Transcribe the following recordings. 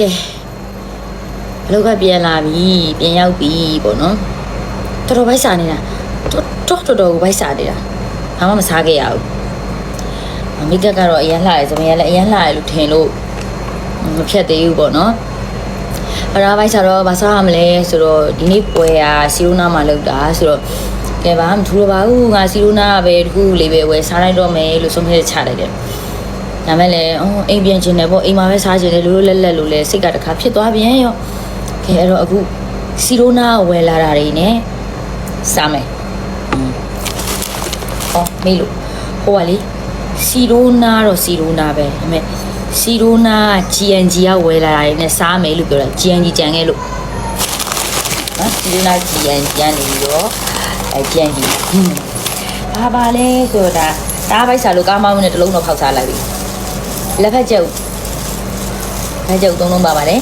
ကဲအလောက်ကပြန်လာပြီပြန်ရောက်ပြီပေါ့နော်တော်တော်ဘိုက်စာနေတာတော်တော်တော်ကိုဘိုက်စာနေတာဘာမှမစားခဲ့ရဘူးမိကကတော့အရင်လှတယ်ဇမရလည်းအရင်လှတယ်လို့ထင်လို့မဖြတ်သေးဘူးပေါ့နော်အရာဘိုက်စာတော့ဘာစားရမလဲဆိုတော့ဒီနေ့ပွဲอ่ะစီရိုနာမှာလောက်တာဆိုတော့ကဲဘာမှမထူတော့ပါဘူးငါစီရိုနာပဲတခုလေးပဲဝယ်စားလိုက်တော့မယ်လို့ဆုံးဖြတ်ချလိုက်တယ် ဒါမဲ့လည်းအော်အိမ်ပြန်ချင်တယ်ပေါ့အိမ်မှာပဲစားချင်တယ်လို့လို့လက်လက်လို့လဲစိတ်ကတခါဖြစ်သွားပြန်ရောကဲအဲ့တော့အခုစီရိုနာဝယ်လာတာတွေ ਨੇ စားမယ်ဟောမေးလို့ဟိုကလေစီရိုနာတော့စီရိုနာပဲဒါပေမဲ့စီရိုနာ GNG ကဝယ်လာတာတွေ ਨੇ စားမယ်လို့ပြောတာ GNG ကြံခဲ့လို့နော်စီရိုနာ GNG ကနေပြီးတော့အဲ GNG ဟွန်းဘာပါလဲဆိုတာဒါဘိုက်စားလို့ကားမောင်းနဲ့တစ်လုံးတော့ဖောက်စားလိုက်ပြီ လက်ဖက်ကျုပ်လက်ကျုပ်သုံးလုံးပါပါတယ်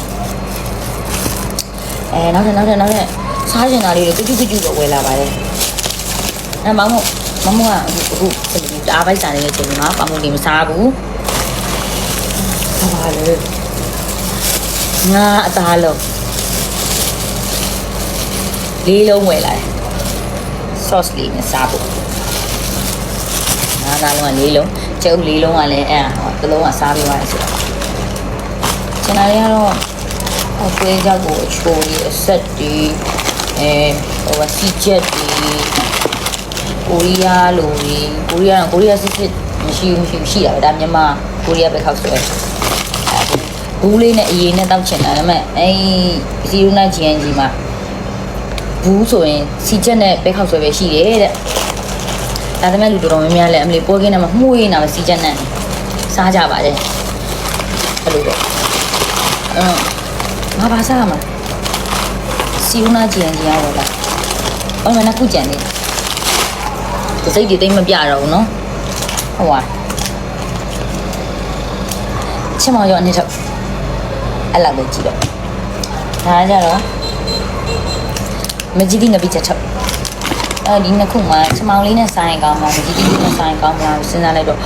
အဲနောက်ထပ်နောက်ထပ်နောက်ထပ်စားကျင်တာလေးတွေတူတူတူတော့ဝယ်လာပါတယ်အဲမောင်မို့မမကအခုအခုဒါဘိုက်စားနေတဲ့ချိန်မှာပမုန်ဒီမစားဘူးဘာပါလဲငါအသားလုံးလေးလုံးဝယ်လာတယ် sauce လေးနဲ့စားဖို့ငါးသားလုံးကလေးလုံး ကျုပ်လေးလုံးကလည်းအဲ့ဟောတစ်လုံးကစားပြီးသွားတယ်ဆိုတော့ကျန်တာတွေကတော့အကွေးကြောက်ကိုအချိုးကြီးအဆက်တီအဲဟိုကစီချက်တီကိုရီးယားလိုကြီးကိုရီးယားကကိုရီးယားစစ်စစ်မရှိဘူးမရှိဘူးရှိတာပဲဒါမြန်မာကိုရီးယားပဲခောက်ဆွဲဘူးလေးနဲ့အရင်နဲ့တောက်ချင်တာဒါပေမဲ့အဲ09 GNG မှာဘူးဆိုရင်စီချက်နဲ့ပဲခောက်ဆွဲပဲရှိတယ်တဲ့ ဒါပေမဲ့လူတော်တော်များများလည်းအမလီပိုးကင်းနဲ့မှမှုရင်းတာပဲစီချက်နဲ့စားကြပါတယ်အဲ့လိုတော့အင်းငါဘာစားရမှာစီဦးနာကြင်ကြရတော့လားဘာမှမခုကြံနေဒီစိတ်တွေတိတ်မပြတော့ဘူးနော်ဟုတ်ပါချင်မရောအနေတော့အဲ့လောက်ပဲကြည့်တော့ဒါကြတော့မကြည့်သည့်ငပိချက်ထုတ် အဲဒီနှစ်ခုမှချမောင်လေးနဲ့ဆိုင်ကောင်းမှာမကြည့်သည့်နဲ့ဆိုင်ကောင်းမှာစဉ်းစားလိုက်တော့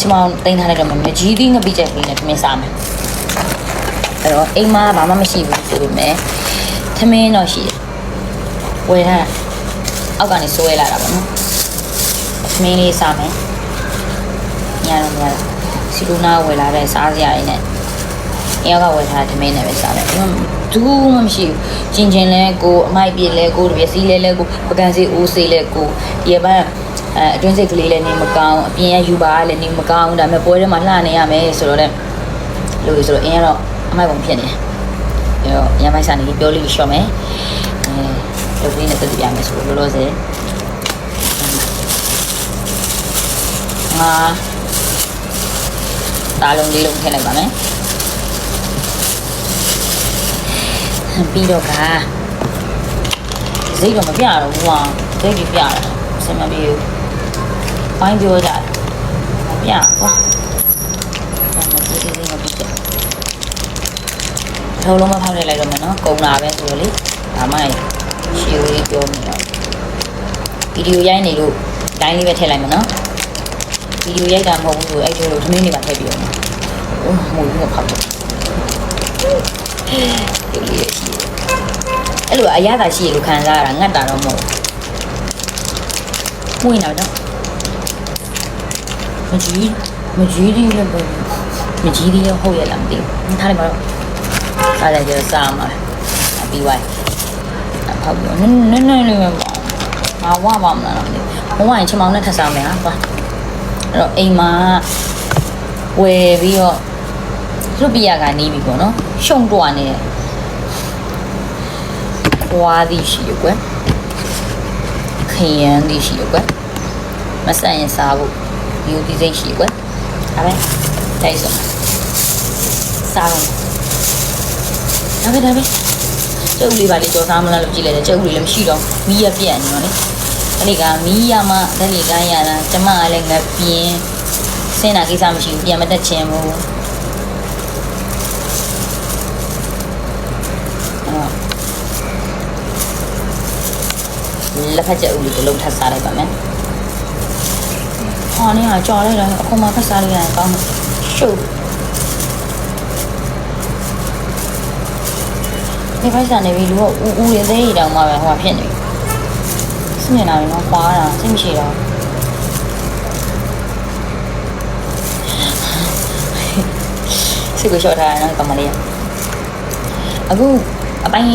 ချမောင်တင်ထားလိုက်တော့မကြည့်သည့်ငပိချက်ကလေးနဲ့ထမင်းစားမယ်အဲ့တော့အိမ်မှာဘာမှမရှိဘူးဆိုပေမဲ့ထမင်းတော့ရှိတယ်ဝယ်ထားတာအောက်ကနေဆွဲလာတာပေါ့နော်ထမင်းလေးစားမယ်ညတော့ညတော့စီလူနာဝယ်လာတဲ့စားစရာတွေနဲ့ အရောက်ကဝယ်ထားတဲ့ထမင်းနဲ့ပဲစားမယ်ဘူးမှမရှိဘူးချင်းချင်းလဲကိုအမိုက်ပြည့်လဲကိုတပြည့်စီးလဲလဲကိုပကံစီအိုးစေးလဲကိုဒီပန်းအဲအတွင်းစိတ်ကလေးလည်းနေမကောင်းအပြင်ရယူပါလည်းနေမကောင်းဒါပေမဲ့ပွဲထဲမှာလှနေရမယ်ဆိုတော့လည်းလို့ဆိုတော့အင်းကတော့အမိုက်ပုံဖြစ်နေတယ်အဲ့တော့ရမိုက်စာနေပြောလို့ရှော့မယ်အဲလုပ်ပြီးနဲ့တက်ပြမယ်ဆိုတော့လောလောဆယ်ငါတားလုံးလေးလုံးထည့်လိုက်ပါမယ် ပြီးတော့ကစိတ်တော့မပြတော့ဘူးကွာစိတ်ကြီးပြတာစင်မပြေဘူးဘိုင်းပြောကြတယ်မပြကွာမပြေသေးသေးမပြေချင်ထုံးလုံးမဖောက်နေလိုက်တော့မယ်နော်ကုံလာပဲဆိုတော့လေဒါမှရှီဝေးပြောနေတော့ဗီဒီယိုရိုက်နေလို့ line လေးပဲထည့်လိုက်မယ်နော်ဗီဒီယိုရိုက်တာမဟုတ်ဘူးဆိုအဲ့ဒီလိုသမင်းနေပါထည့်ပြီးတော့ဟိုမို့လို့ဖောက်တယ် ဒီလေးရှိတယ်အဲ့လိုအရသာရှိရလို့ခံစားရတာငတ်တာတော့မဟုတ်ဘူးဝင်တော့တော့မကြီးမကြီးဒီလည်းပဲမကြီးဒီလည်းဟုတ်ရလားမသိဘူးထားလိုက်ပါတော့အားလည်းကျစားမှာပြီးသွားဖောက်ပြီးနည်းနည်းနည်းလေးပဲပေါ့ငါဝပါမလားတော့မသိဘူးဝရင်ချမောင်နဲ့ထပ်စားမယ်ဟာပါအဲ့တော့အိမ်မှာဝယ်ပြီးတော့လွတ်ပြရကနေပြီပေါ့နော်ရှုံတွားနေတယ် ဝါးသည်ရှိရကွယ်ခရမ်းသည်ရှိရကွယ်မဆန့်ရင်စားဖို့ယူဒီစိတ်ရှိကွယ်ဒါပဲတိုက်စုံစားတော့ဒါပဲဒါပဲကျုပ်လေးပါလေကြော်စားမလားလို့ကြည့်လိုက်တယ်ကျုပ်လေးလည်းမရှိတော့မီးရပြက်နေတော့လေအဲ့ဒီကမီးရမှတက်လေကန်းရတာကျမကလည်းငပြင်းစင်းတာကိစ္စမရှိဘူးပြန်မတက်ချင်ဘူး လက်ဖက်ချက်ဦးလေးတစ်လုံးထပ်စားလိုက်ပါမယ်။ဟောနေကကြော်လိုက်တော့အခုမှဖက်စားလိုက်ရင်ကောင်းတယ်။ရှုပ်ဒီဖိုက်ဆန်နေပြီလူကဦးဦးရသေးရတောင်မှပဲဟိုဖြစ်နေပြီစနေလာရင်တော့ခွာတာစိတ်မရှိတော့စိတ်ကိုလျှော့ထားရအောင်ကမလေးရအခု အပိုင်း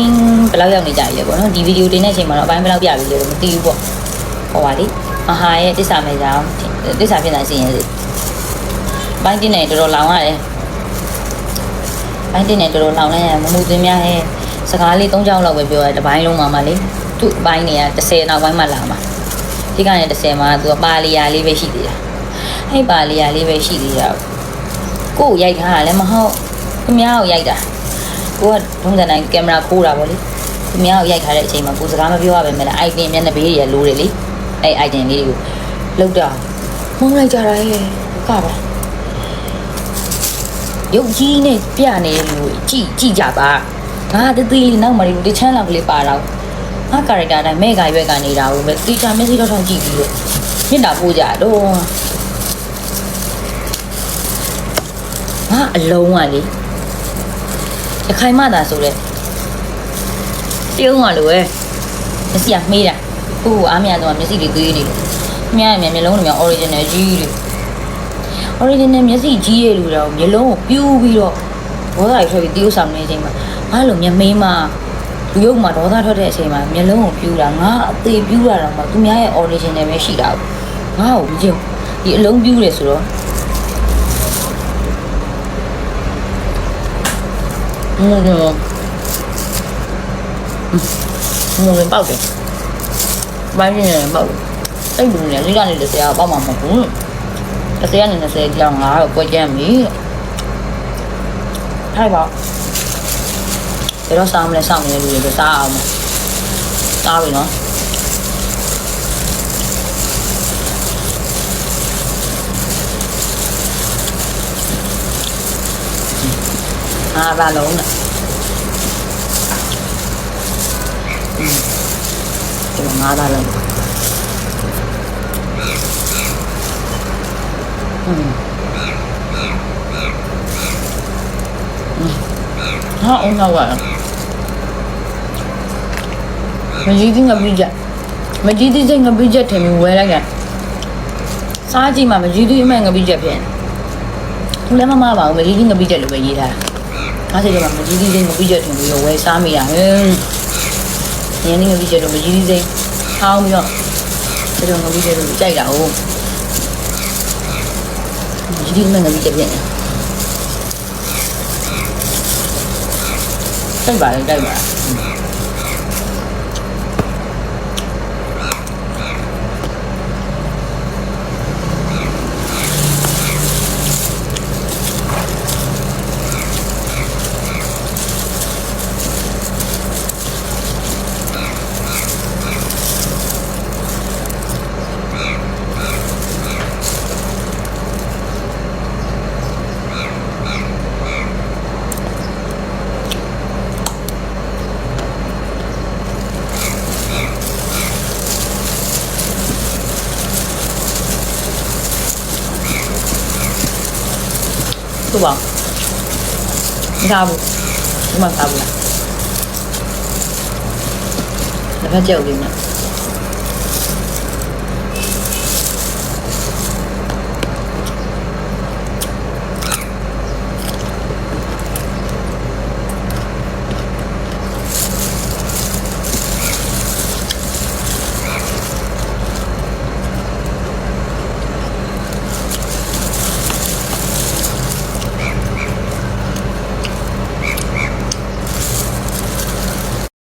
ဘယ်လောက်ရောက်နေကြပြီလဲပေါ့နော်ဒီဗီဒီယိုတင်တဲ့အချိန်မှာတော့အပိုင်းဘယ်လောက်ပြပြီလဲတော့မသိဘူးပေါ့ဟောပါလေအဟာရဲ့တစ္ဆာမဲကြောင်တစ္ဆာဖြစ်နိုင်စီရင်စီအပိုင်းတင်းနေတော်တော်လောင်ရတယ်အပိုင်းတင်းနေတော်တော်လောင်နေမမှုသွင်းများရဲ့စကားလေး၃ကြောင်းလောက်ပဲပြောရတပိုင်းလုံးမှာမှလေသူ့အပိုင်းတွေက30နောက်ပိုင်းမှလာမှာဒီကနေ့30မှာသူကပါလီယာလေးပဲရှိသေးတာအဲ့ပါလီယာလေးပဲရှိသေးတာကိုယ်ရိုက်ထားတာလည်းမဟုတ်သူများကိုရိုက်တာ ကိုကထုံးစံတိုင်းကင်မရာခိုးတာပေါ့လေသူများကိုရိုက်ထားတဲ့အချိန်မှာကိုစကားမပြောရပဲမဲ့လား item မျက်နှာပေးတွေကလိုတယ်လေအဲ့ item လေးတွေကိုလောက်တာမုန်းလိုက်ကြတာရဲ့ကပါရုပ်ကြီးနဲ့ပြနေတဲ့လူကြည့်ကြည့်ကြပါငါတသေးလေးနောက်မှလေးတချမ်းလောက်ကလေးပါတော့ငါကာရက်တာတိုင်းမဲကရွက်ကနေနေတာကိုပဲတီချာမျက်စိတော့ထောင်ကြည့်ပြီးတော့မြင့်တာပို့ကြတော့ငါအလုံးကလေ ရခိုင်မသာဆိုတဲ့ပြုံးရလို့ပဲမျက်စိကမေးတာခုခုအားမရတော့မျက်စိတွေသေးနေတယ်မြင်ရမြင်မျက်လုံးတွေများ original ကြီးတွေ original မျက်စိကြီးရလို့တော့မျက်လုံးကိုပြူးပြီးတော့ဒေါသတွေထွက်ပြီးတရုပ်ဆောင်နေတဲ့အချိန်မှာငါလိုမျက်မင်းမလူရုပ်မှာဒေါသထွက်တဲ့အချိန်မှာမျက်လုံးကိုပြူးတာငါအသေးပြူးတာတော့မှသူများရဲ့ original ပဲရှိတာငါ့ကိုမကြည့်ဒီအလုံးပြူးတယ်ဆိုတော့ ဟင်းတော့ငုံဝင်ပေါက်တယ်။ပိုင်းနေပေါက်တယ်။အဲ့လူနဲ့လေးကနေတစ်ဆယ်ကပေါက်မှာမဟုတ်ဘူး။တစ်ဆယ်ကနေ20ကြောင်ငါတော့ပွဲကြမ်းပြီ။ထိုက်ပါ။ဘယ်တော့စားမလဲစောင့်နေတဲ့လူတွေစားအောင်မ။စားပြီနော်။ à, ba lỗ ừ. này trường ngõ ba lỗ. Ừ. ừ. nó uống đâu vậy mình chỉ tính là bây giờ. Mình chỉ tính là bây giờ thì mình quay lại kìa. Sao chứ mà mình chỉ tính là bây giờ thì không lẽ mà mà bảo mình chỉ tính là bây giờ là bây giờ 50ကျော်မှာမကြီးကြီးစိမ့်မပြီးချက်ထင်ပြီးတော့ဝယ်စားမိတာဟင်းရင်းနေမပြီးချက်တော့မကြီးကြီးစိမ့်ဟောင်းပြီးတော့ကျွန်တော်ငပြီးချက်လို့ကြိုက်တာဟုတ်ကြီးကြီးမှငပြီးချက်ပြန်တယ်တိုက်ပါလေတိုက်ပါလား စားဘူးဒီမှာစားဘူးလားတစ်ဖက်ကြောက်လေးနဲ့